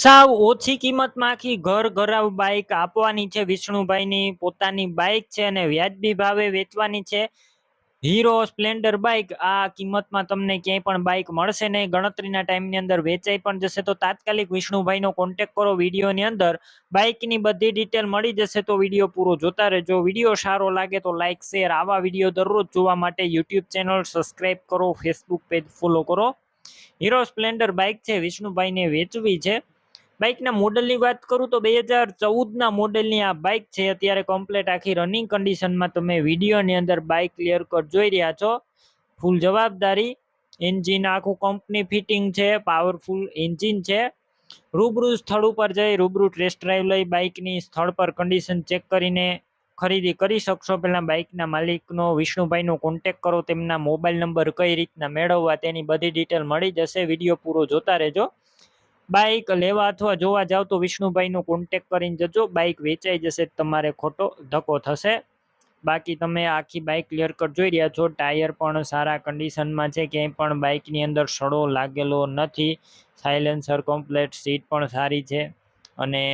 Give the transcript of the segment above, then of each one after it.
સાવ ઓછી કિંમતમાં આખી ઘર ઘરાવ બાઇક આપવાની છે. વિષ્ણુભાઈની પોતાની બાઇક છે અને વ્યાજબી ભાવે વેચવાની છે. હીરો સ્પ્લેન્ડર બાઇક, આ કિંમતમાં તમને ક્યાંય પણ બાઇક મળશે નહીં. ગણતરીના ટાઈમની અંદર વેચાઈ પણ જશે. તો તાત્કાલિક વિષ્ણુભાઈનો કોન્ટેક કરો વિડીયોની અંદર. બાઇકની બધી ડિટેલ મળી જશે તો વીડિયો પૂરો જોતા રહેજો. વીડિયો સારો લાગે તો લાઇક શેર આવા વીડિયો દરરોજ જોવા માટે યુટ્યુબ ચેનલ સબસ્ક્રાઈબ કરો ફેસબુક પેજ ફોલો કરો. હીરો સ્પ્લેન્ડર બાઇક છે. વિષ્ણુભાઈને વેચવી છે. બાઇકના મોડલની વાત કરું તો બે હજાર ચૌદના મોડલની આ બાઇક છે. અત્યારે કમ્પ્લેટ આખી રનિંગ કન્ડિશનમાં તમે વિડીયોની અંદર બાઇક ક્લિયર કટ જોઈ રહ્યા છો. ફૂલ જવાબદારી એન્જિન આખું કંપની ફિટિંગ છે પાવરફુલ એન્જિન છે. રૂબરૂ સ્થળ ઉપર જઈ, રૂબરૂ ટેસ્ટ ડ્રાઈવ લઈ બાઇકની સ્થળ પર કન્ડિશન ચેક કરીને ખરીદી કરી શકશો. પહેલાં બાઇકના માલિકનો, વિષ્ણુભાઈનો કોન્ટેક કરો, તેમના મોબાઈલ નંબર કઈ રીતના મેળવવા તેની બધી ડિટેલ મળી જશે. વીડિયો પૂરો જોતા રહેજો. બાઇક લેવા અથવા જોવા જાવ તો વિષ્ણુભાઈનો કોન્ટેક કરીને જજો બાઇક વેચાઈ જશે, તમારે ખોટો ધક્કો થશે. બાકી તમે આખી બાઇક ક્લિયર કટ જોઈ રહ્યા છો, ટાયર પણ સારા કન્ડિશનમાં છે, ક્યાંય પણ બાઇકની અંદર સડો લાગેલો નથી. સાયલેન્સર કમ્પ્લેટ સીટ પણ સારી છે અને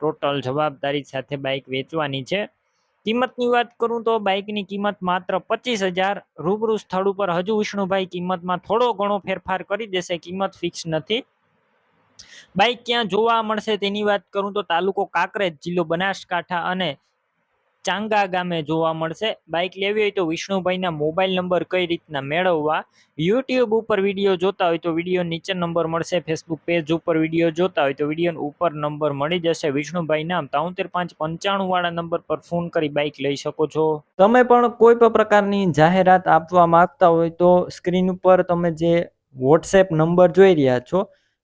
ટોટલ જવાબદારી સાથે બાઇક વેચવાની છે. કિંમતની વાત કરું તો બાઇકની કિંમત માત્ર પચીસ હજાર, રૂબરૂ સ્થળ ઉપર હજુ વિષ્ણુભાઈ કિંમતમાં થોડો ઘણો ફેરફાર કરી દેશે, કિંમત ફિક્સ નથી. બાઇક ક્યાં જોવા મળશે તેની વાત કરું તો તાલુકો કાંકરેજ જિલ્લો બનાસકાંઠા અને ચાંગા ગામે જોવા મળશે. બાઇક લેવી હોય તો વિષ્ણુભાઈના મોબાઈલ નંબર કઈ રીતના મેળવવા? યુટ્યુબ ઉપર વીડિયો જોતા હોય તો વીડિયો નીચે નંબર મળશે. ફેસબુક પેજ ઉપર વીડિયો જોતા હોય તો વીડિયો ઉપર નંબર મળી જશે. વિષ્ણુભાઈ નામ તાઉતેર પાંચ પંચાણું વાળા નંબર પર ફોન કરી બાઇક લઈ શકો છો. તમે પણ કોઈ પણ પ્રકારની જાહેરાત આપવા માંગતા હોય તો સ્ક્રીન ઉપર તમે જે વોટ્સએપ નંબર જોઈ રહ્યા છો